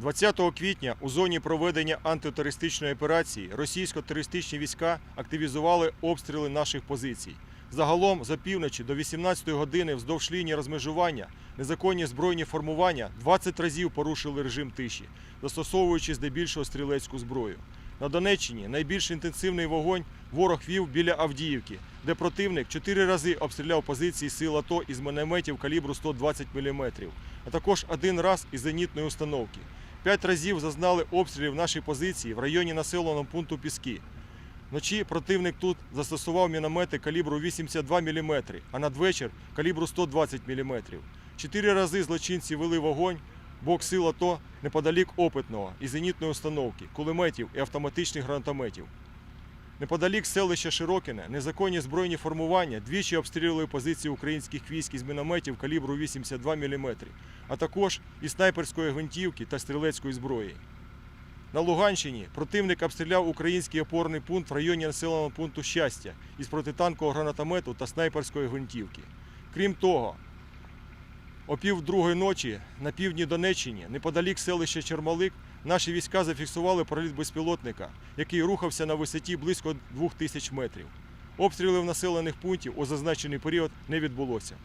20 квітня у зоні проведення антитерористичної операції російсько-терористичні війська активізували обстріли наших позицій. Загалом за півночі до 18 години вздовж лінії розмежування незаконні збройні формування 20 разів порушили режим тиші, застосовуючи здебільшого стрілецьку зброю. На Донеччині найбільш інтенсивний вогонь ворог вів біля Авдіївки, де противник чотири рази обстріляв позиції сил АТО із мінометів калібру 120 мм, а також один раз із зенітної установки. П'ять разів зазнали обстрілів нашої позиції в районі населеного пункту Піски. Вночі противник тут застосував міномети калібру 82 мм, а надвечір калібру 120 мм. Чотири рази злочинці вели вогонь бок сил АТО неподалік опитного і зенітної установки, кулеметів і автоматичних гранатометів. Неподалік селища Широкине незаконні збройні формування двічі обстрілювали позиції українських військ із мінометів калібру 82 мм, а також із снайперської гвинтівки та стрілецької зброї. На Луганщині противник обстріляв український опорний пункт в районі населеного пункту Щастя із протитанкового гранатомету та снайперської гвинтівки. Крім того, о пів другої ночі на півдні Донеччині, неподалік селища Чермалик, наші війська зафіксували проліт безпілотника, який рухався на висоті близько 2000 метрів. Обстрілів населених пунктів у зазначений період не відбулося.